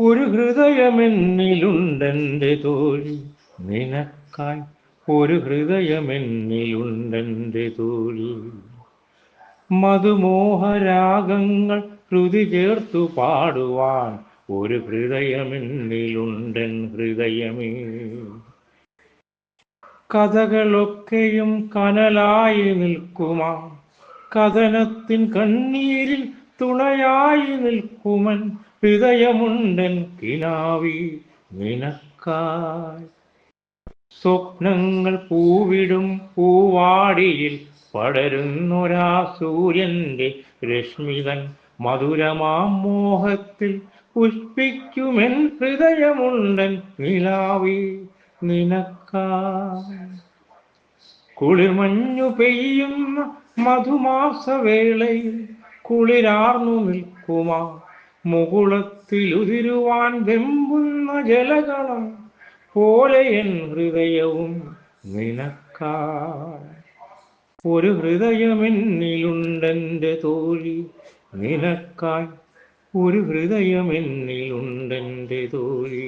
ഒരു ഹൃദയമെന്നിലുണ്ടെന്റെ തോഴി നിനക്കായി. ഒരു ഹൃദയമെന്നിലുണ്ടെന്റെ തോഴി മധുമോഹരാഗങ്ങൾ കൃതി ചേർത്തു പാടുവാൻ. ഒരു ഹൃദയമെന്നിലുണ്ടൻ ഹൃദയമേ. കഥകളൊക്കെയും കനലായി നിൽക്കുമാ. കഥനത്തിൻ കണ്ണീരിൽ തുണയായി നിൽക്കുമൻ. ഹൃദയമുണ്ടൻ കിനാവി നിനക്കായി. സ്വപ്നങ്ങൾ പൂവിടും പൂവാടിയിൽ പടരുന്നൊരാ സൂര്യന്റെ രശ്മിതൻ മധുരമാം മോഹത്തിൽ പുഷ്പിക്കുമെൻ ഹൃദയമുണ്ടൻ നിലാവി നിനക്കായി. കുളിർമഞ്ഞു പെയ്യുന്ന മധുമാസവേളയിൽ കുളിരാർന്നു നിൽക്കുമാ മുകുളത്തിലുതിരുവാൻ വെമ്പുന്ന ജലകളം പോലെ എൻ ഹൃദയവും നിനക്കാ ഒരു ഹൃദയമെന്നിലുണ്ടെന്റെ തോഴി നിനക്കായി. ഒരു ഹൃദയമെന്നിലുണ്ടെന്റെ തോഴി